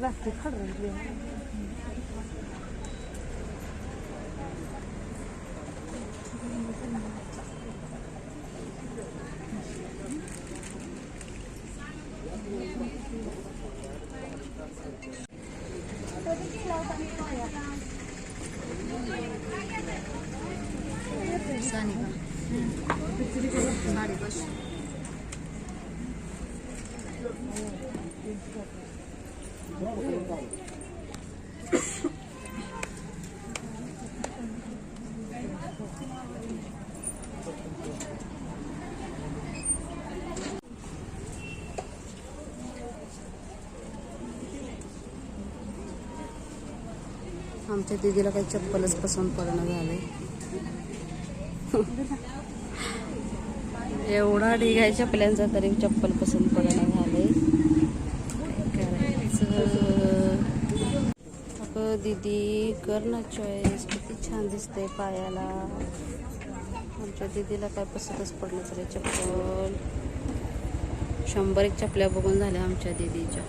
लागते खडरली साडी बस आमच्या दीदीला काही चप्पलच पसंत पडणं झालंय. एवढा ढीग आहे चपल्यांचा तरी चप्पल पसंत पडणं झालंय काय करायचं अगं दीदी कर ना चॉईस किती छान दिसते पायाला. आमच्या दीदीला काय पसंतच पडलं तरी चप्पल. शंभर एक चपल्या बघून झाल्या आमच्या दीदीच्या.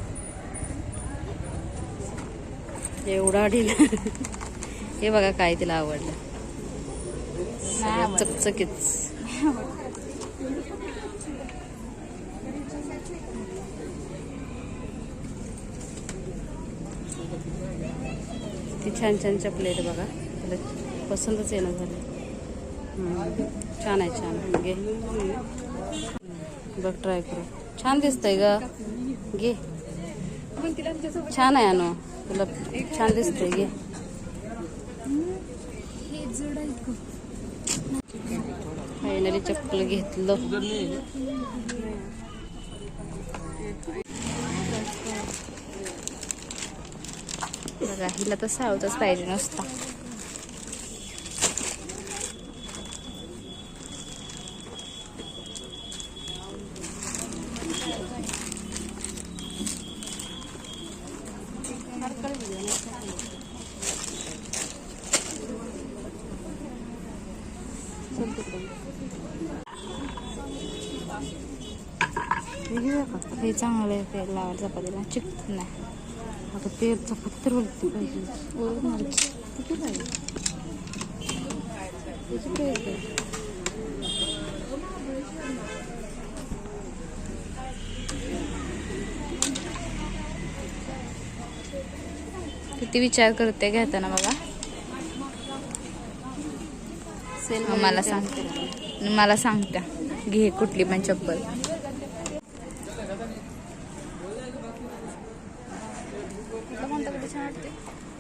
एवढा ढील. हे बघा काय तिला आवडलं. चकचकीच ती छान छान चपले आहेत बघा. तुला पसंतच येणं झालं. छान आहे छान. घे. बघ ट्राय करू. छान दिसतंय ग. घे. छान आहे अनु. तुला छान दिसतंय घे. फायनली चप्पल घेतलं. बघा हिला तर सावतच पाहिजे नसता. हे चांगलं आहे ते लावायला चपातीला नाही. आता ते चपाती तर बोलते पाहिजे. किती विचार करते घेताना बघा. मला सांगते. मला सांगत्या. घे कुठली पण चप्पल.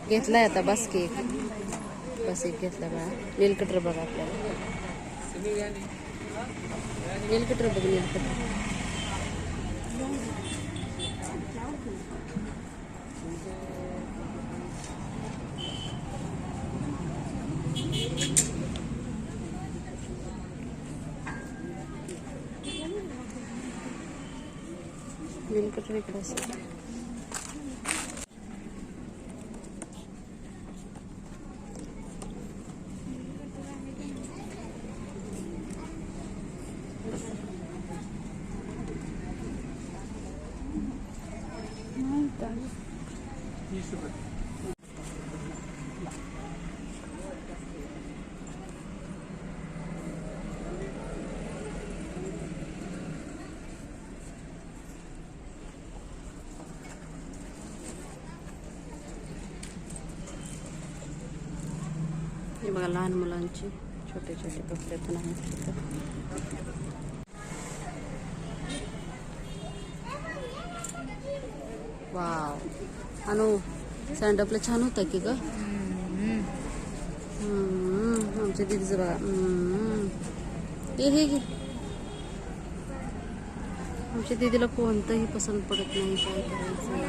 घेतलाय आता बस केक बस एक घेतला बघा नीलकटर बघा आपल्याला. नीलकटर बघ नील कटर. इकडे असेल हे बघा लहान मुलांचे छोटे छोटे कपडे पण आहेत तिथं. वाव. अनु सँडअपला छान होता की गं? आमच्या दीदीचं बघा हम्म. हे घे आमच्या दीदीला कोणतंही पसंत पडत नाही काय करायचं.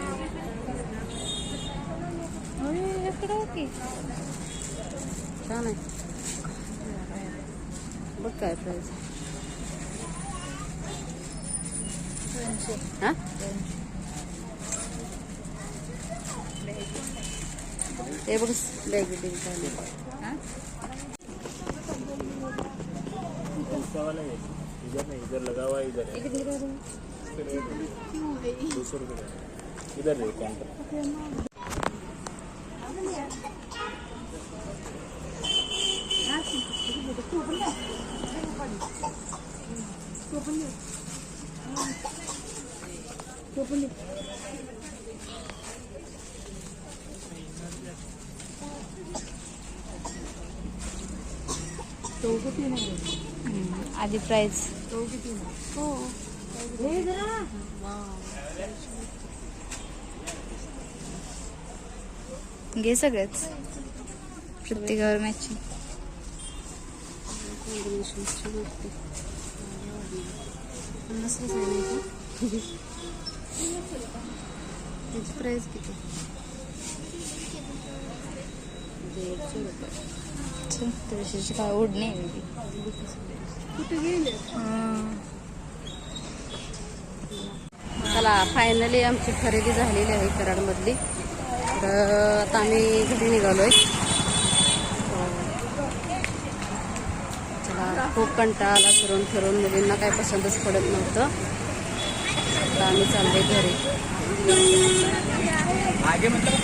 छान आहे. बघ काय प्राईज हा? हे बघ बॅग बिग काय उसका वाला है इधर नहीं इधर लगा हुआ है इधर है दो सौ रुपये का है। इधर रे काउंटर हम्म, आधी प्राईज हो. घे सगळेच. प्रत्येकावर मॅचिंग प्राईस किती? दीडशे रुपये तुळशीची काय ओढणी आहे चला फायनली आमची खरेदी झालेली आहे कराडमधली. तर आता आम्ही घरी निघालो आहे चला खूप कंटाळा आला फिरून फिरून मुलींना काय पसंतच पडत नव्हतं. आता आम्ही आहे घरी. आगे मतलब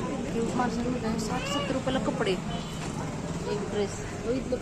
की माझा मुलगा साठ सत्तर रुपयाला कपडे. एक ड्रेस इथलं